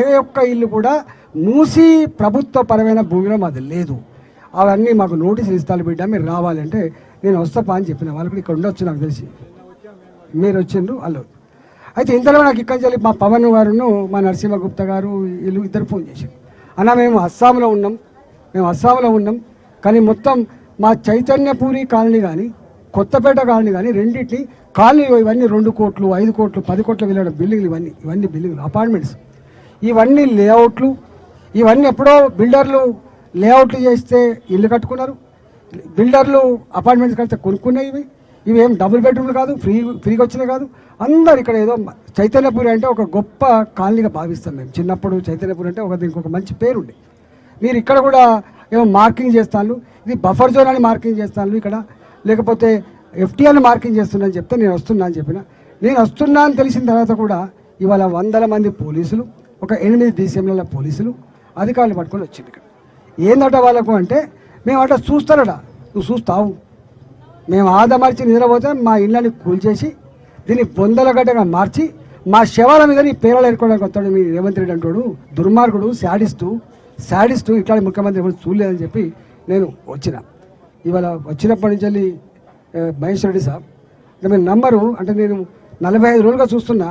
ఏ ఒక్క ఇల్లు కూడా మూసి ప్రభుత్వ పరమైన భూమిలో మాది లేదు. అవన్నీ మాకు నోటీసులు ఇస్తాను బిడ్డ మీరు రావాలంటే నేను వస్తాపా అని చెప్పిన. వాళ్ళు కూడా ఇక్కడ ఉండొచ్చు నాకు తెలిసి. మీరు వచ్చిండ్రు వాళ్ళు. అయితే ఇంతలో నాకు ఇక్కడ చెప్పి మా పవన్ గారును మా నరసింహగుప్త గారు వీళ్ళు ఇద్దరు ఫోన్ చేశారు అన్న మేము అస్సాంలో ఉన్నాం. మేము అస్సాంలో ఉన్నాం. కానీ మొత్తం మా చైతన్యపూరి కాలనీ కానీ కొత్తపేట కాలనీ కానీ రెండింటిని కాలనీ ఇవన్నీ రెండు కోట్లు ఐదు కోట్లు పది కోట్ల విలువ బిల్డింగ్లు ఇవన్నీ ఇవన్నీ బిల్డింగ్లు అపార్ట్మెంట్స్. ఇవన్నీ లేఅవుట్లు ఇవన్నీ ఎప్పుడో బిల్డర్లు లేఅవుట్లు చేస్తే ఇల్లు కట్టుకున్నారు. బిల్డర్లు అపార్ట్మెంట్స్ కడితే కొనుక్కున్నాయి ఇవి. ఏం డబుల్ బెడ్రూమ్లు కాదు ఫ్రీ ఫ్రీగా వచ్చినాయి కాదు. అందరు ఇక్కడ ఏదో చైతన్యపూరి చైతన్యపురి అంటే ఒక గొప్ప కాలనీగా భావిస్తాం మేము. చిన్నప్పుడు చైతన్యపురి అంటే ఒక దీనికి ఒక మంచి పేరుండే. మీరు ఇక్కడ కూడా ఏమో మార్కింగ్ చేస్తాను ఇది బఫర్ జోన్ అని మార్కింగ్ చేస్తాను ఇక్కడ. లేకపోతే ఎఫ్టీఆర్ని మార్కింగ్ చేస్తున్నాను చెప్తే నేను వస్తున్నా అని చెప్పిన. నేను వస్తున్నా అని తెలిసిన తర్వాత కూడా ఇవాళ వందల మంది పోలీసులు ఒక ఎనిమిది డీసీఎంల పోలీసులు అధికారులు పట్టుకొని వచ్చింది ఇక్కడ. ఏందట వాళ్ళకు అంటే మేము అట చూస్తారట నువ్వు చూస్తావు. మేము ఆదమర్చి నిద్రపోతే మా ఇళ్ళని కూల్చేసి దీన్ని బొందల గడ్డగా మార్చి మా శవాల మీద నీ పేరాలు ఏర్కోవడానికి వస్తాడు మీ రేవంత్ రెడ్డి అంటాడు దుర్మార్గుడు శాడిస్టు. శాడిస్టు ఇట్లాంటి ముఖ్యమంత్రి ఎవరు చూడలేదని చెప్పి నేను వచ్చిన. ఇవాళ వచ్చినప్పటి నుంచి వెళ్ళి మహేష్ రెడ్డి సార్ అంటే మీరు నంబరు అంటే నేను నలభై ఐదు రోజులుగా చూస్తున్నా.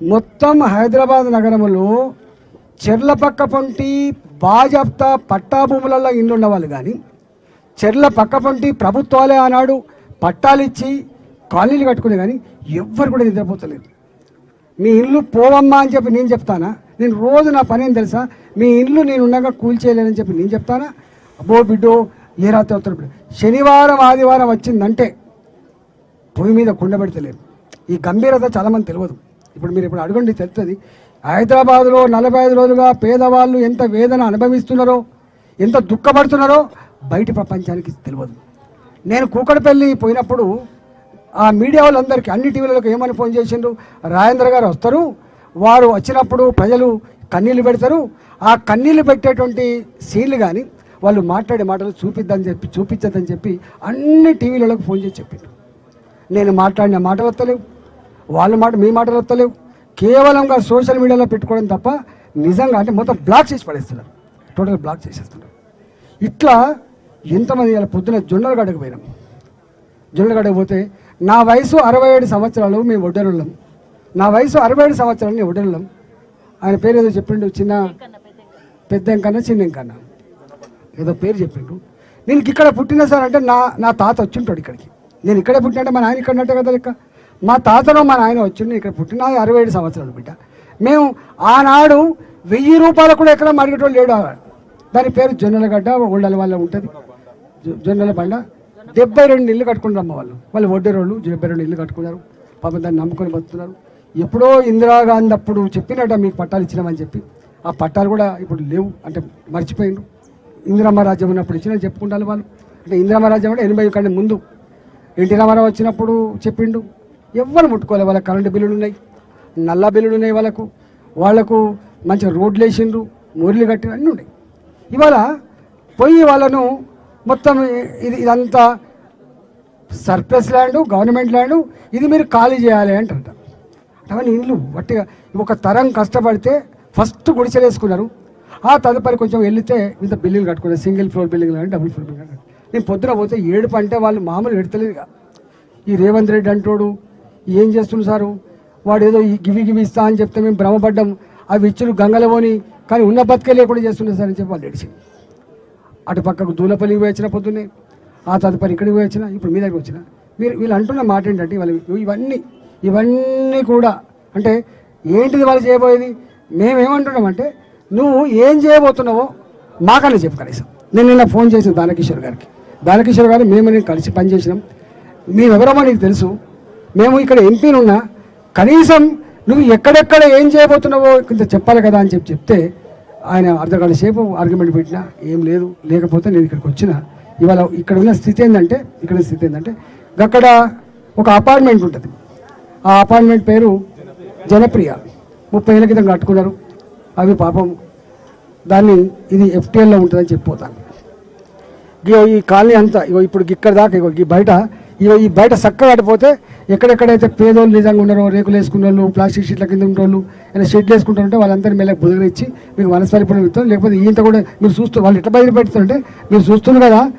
మొత్తం హైదరాబాద్ నగరంలో చెర్ల పక్క పొంటి బాజప్తా పట్టా భూములలో ఇల్లు ఉన్నవాళ్ళు కానీ చెర్ల పక్క పొంటి ప్రభుత్వాలే ఆనాడు పట్టాలు ఇచ్చి కాలనీలు కట్టుకునే కానీ ఎవ్వరు కూడా నిద్రపోతలేదు. మీ ఇల్లు పోవమ్మా అని చెప్పి నేను చెప్తానా? నేను రోజు నా పని ఏం తెలుసా? మీ ఇల్లు నేను ఉండగా కూల్చేయలేనని చెప్పి నేను చెప్తానా? అబ్బో బిడ్డో ఏ రాత్రి అవుతారు బిడ్డ. శనివారం ఆదివారం వచ్చిందంటే భూమి మీద కుండపెడతలేదు ఈ గంభీరత చాలామంది తెలియదు. ఇప్పుడు మీరు ఇప్పుడు అడగండి తెలుస్తుంది. హైదరాబాద్లో నలభై ఐదు రోజులుగా పేదవాళ్ళు ఎంత వేదన అనుభవిస్తున్నారో ఎంత దుఃఖపడుతున్నారో బయట ప్రపంచానికి తెలియదు. నేను కూకడపల్లి పోయినప్పుడు ఆ మీడియా వాళ్ళందరికీ అన్ని టీవీలకు ఏమని ఫోన్ చేసిండ్రు? రాజేంద్ర గారు వస్తారు. వారు వచ్చినప్పుడు ప్రజలు కన్నీళ్ళు పెడతారు. ఆ కన్నీళ్ళు పెట్టేటువంటి సీన్లు కానీ వాళ్ళు మాట్లాడే మాటలు చూపిద్దని చెప్పి చూపించదని చెప్పి అన్ని టీవీలకు ఫోన్ చేసి చెప్పిండ్రు. నేను మాట్లాడిన మాటలు వస్తలేవు వాళ్ళ మాట మీ మాటలు వస్తలేవు కేవలంగా సోషల్ మీడియాలో పెట్టుకోవడం తప్ప నిజంగా అంటే మొత్తం బ్లాక్ చేసి పడేస్తున్నారు. టోటల్ బ్లాక్ చేసేస్తున్నారు. ఇట్లా ఎంతమంది ఇలా పొద్దున జొన్నలు గడకు పోయినాం. జొన్నలు గడకు పోతే నా వయసు అరవై ఏడు సంవత్సరాలు మేము ఒడ్డరుళ్ళం నా వయసు అరవై ఏడు సంవత్సరాలు నేను ఒడ్డరుళ్ళం ఆయన పేరు ఏదో చెప్పిండు చిన్న పెద్దంకన్నా చిన్నంకన్నా. ఏదో పేరు చెప్పిండు. నేను ఇక్కడ పుట్టిన సార్ అంటే నా నా తాత వచ్చింటాడు ఇక్కడికి. నేను ఇక్కడే పుట్టినంటే మా నాయన ఇక్కడ ఉన్నట్టే కదా లెక్క. మా తాతలో మా నాయన వచ్చిండు ఇక్కడ పుట్టిన అరవై ఏడు సంవత్సరాలు బిడ్డ. మేము ఆనాడు వెయ్యి రూపాయలు కూడా ఎక్కడ మడిగేటోళ్ళు లేడు. దాని పేరు జొన్నలగడ్డ ఒళ్ళల వల్ల ఉంటుంది. జొ- జొన్నల బండ. డెబ్బై రెండు ఇల్లు కట్టుకున్నారు అమ్మ వాళ్ళు. వాళ్ళు వడ్డేరోళ్ళు డెబ్బై రెండు ఇల్లు కట్టుకున్నారు. పాపం దాన్ని నమ్ముకొని బతుకుతున్నారు. ఎప్పుడో ఇందిరాగాంధీ అప్పుడు చెప్పినట్ట మీకు పట్టాలు ఇచ్చినామని చెప్పి. ఆ పట్టాలు కూడా ఇప్పుడు లేవు. అంటే మర్చిపోయిండు ఇందిరమ్మ రాజ్యం ఉన్నప్పుడు ఇచ్చిన చెప్పుకుంటారు వాళ్ళు. అంటే ఇందిరమ్మ రాజ్యం అంటే ఎనభై కంటే ముందు. ఎన్టీ రామారావు వచ్చినప్పుడు చెప్పిండు. ఎవ్వరు ముట్టుకోలే వాళ్ళ కరెంటు బిల్లులు ఉన్నాయి నల్ల బిల్లులు ఉన్నాయి వాళ్ళకు. వాళ్ళకు మంచి రోడ్లు వేసిండ్రు మురళి కట్టిన అన్నీ ఉన్నాయి. ఇవాళ పోయి వాళ్ళను మొత్తం ఇది ఇదంతా సర్ప్లస్ ల్యాండ్ గవర్నమెంట్ ల్యాండ్ ఇది మీరు ఖాళీ చేయాలి అంటారు. అవన్నీ ఇల్లు వట్టిగా ఒక తరం కష్టపడితే ఫస్ట్ గుడిసెలు వేసుకున్నారు ఆ తదుపరి కొంచెం వెళితే ఇంత బిల్డింగ్ కట్టుకున్నారు సింగిల్ ఫ్లోర్ బిల్డింగ్ కానీ డబుల్ ఫ్లోర్ బిల్డింగ్ కానీ నేను పొద్దున పోతే ఏడుపు అంటే వాళ్ళు మామూలు ఎడతలేదు ఇక. ఈ రేవంత్ రెడ్డి అంటోడు ఏం చేస్తున్నారు సారు? వాడు ఏదో ఈ గివి గివి ఇస్తా అని చెప్తే మేము భ్రమపడ్డాం. అవి ఇచ్చుడు గంగలవోని కానీ ఉన్న బతికే లేకుండా చేస్తున్నారు సార్ అని చెప్పి వాళ్ళు ఏడిచింది అటు పక్కకు దూలపల్లికి పోయి వచ్చిన పొద్దున్నే ఆ తదుపరి ఇక్కడికి పోయి వచ్చిన ఇప్పుడు మీ దగ్గరికి వచ్చిన. మీరు వీళ్ళు అంటున్న మాట ఏంటంటే వాళ్ళు ఇవన్నీ ఇవన్నీ కూడా అంటే ఏంటిది వాళ్ళు చేయబోయేది? మేమేమంటున్నామంటే నువ్వు ఏం చేయబోతున్నావో మాకన్నా చెప్పు కనీసం. నేను నిన్న ఫోన్ చేసిన దానకిషోర్ గారికి. దానకిషోర్ గారు మేము కలిసి పనిచేసినాం. మేమెవరమో నీకు తెలుసు. మేము ఇక్కడ ఎంపీనున్నా కనీసం నువ్వు ఎక్కడెక్కడ ఏం చేయబోతున్నావో ఇంత చెప్పాలి కదా అని చెప్పి చెప్తే ఆయన అర్ధగంట సేపు ఆర్గ్యుమెంట్ పెట్టినా ఏం లేదు లేకపోతే నేను ఇక్కడికి వచ్చిన. ఇవాళ ఇక్కడ ఉన్న స్థితి ఏంటంటే ఇక్కడ స్థితి ఏంటంటే అక్కడ ఒక అపార్ట్మెంట్ ఉంటుంది. ఆ అపార్ట్మెంట్ పేరు జనప్రియ. ముప్పై ఏళ్ళ క్రితం కట్టుకున్నారు. అవి పాపం దాన్ని ఇది ఎఫ్టీఎల్లో ఉంటుందని చెప్పిపోతాను ఇగో ఈ కాలనీ అంతా ఇగో ఇప్పుడు ఇక్కడ దాకా ఇగో ఈ బయట ఇగో ఈ బయట చక్కగా కట్టిపోతే ఎక్కడెక్కడైతే పేదోళ్ళు నిజంగా ఉన్నారో రేకులు వేసుకున్న వాళ్ళు ప్లాస్టిక్ షీట్ల కింద ఉండేవాళ్ళు ఏదైనా షెడ్లు వేసుకుంటారంటే వాళ్ళందరి మీద బుదగరించి మీకు మనస్పరిపడం ఇస్తాం. లేకపోతే ఈయంత కూడా మీరు చూస్తూ వాళ్ళు ఎట్లా బయట పెడుతుంటే మీరు చూస్తున్నారు కదా